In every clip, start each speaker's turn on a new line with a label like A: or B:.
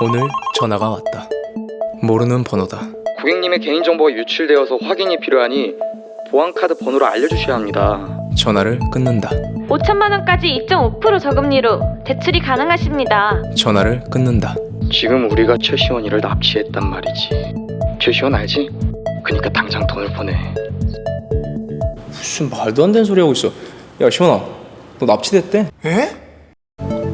A: 오늘 전화가 왔다. 모르는 번호다.
B: 고객님의 개인정보가 유출되어서 확인이 필요하니 보안카드 번호를 알려주셔야 합니다.
A: 전화를 끊는다.
C: 5천만 원까지 2.5% 저금리로 대출이 가능하십니다.
A: 전화를 끊는다.
B: 지금 우리가 최시원이를 납치했단 말이지. 최시원 알지? 그니까 당장 돈을 보내.
A: 무슨 말도 안 되는 소리 하고 있어. 야 시원아, 너 납치됐대? 에?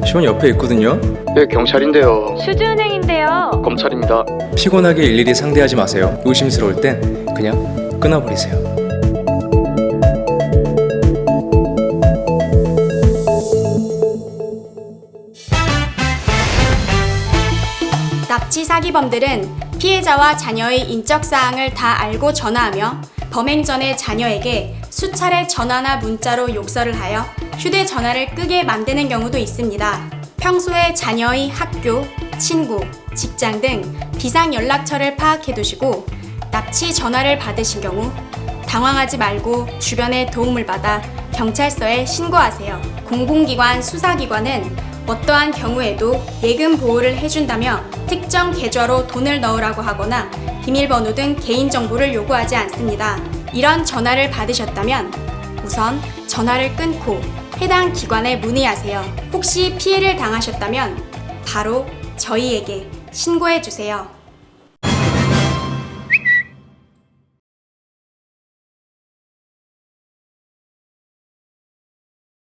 A: 시원 옆에 있거든요.
B: 네, 경찰인데요.
C: 슈즈은행인데요.
B: 검찰입니다.
A: 피곤하게 일일이 상대하지 마세요. 의심스러울 땐 그냥 끊어버리세요.
D: 납치 사기범들은 피해자와 자녀의 인적 사항을 다 알고 전화하며 범행 전에 자녀에게 수차례 전화나 문자로 욕설을 하여 휴대전화를 끄게 만드는 경우도 있습니다. 평소에 자녀의 학교, 친구, 직장 등 비상 연락처를 파악해 두시고 납치 전화를 받으신 경우 당황하지 말고 주변의 도움을 받아 경찰서에 신고하세요. 공공기관, 수사기관은 어떠한 경우에도 예금 보호를 해준다며 특정 계좌로 돈을 넣으라고 하거나 비밀번호 등 개인정보를 요구하지 않습니다. 이런 전화를 받으셨다면 우선 전화를 끊고 해당 기관에 문의하세요. 혹시 피해를 당하셨다면 바로 저희에게 신고해 주세요.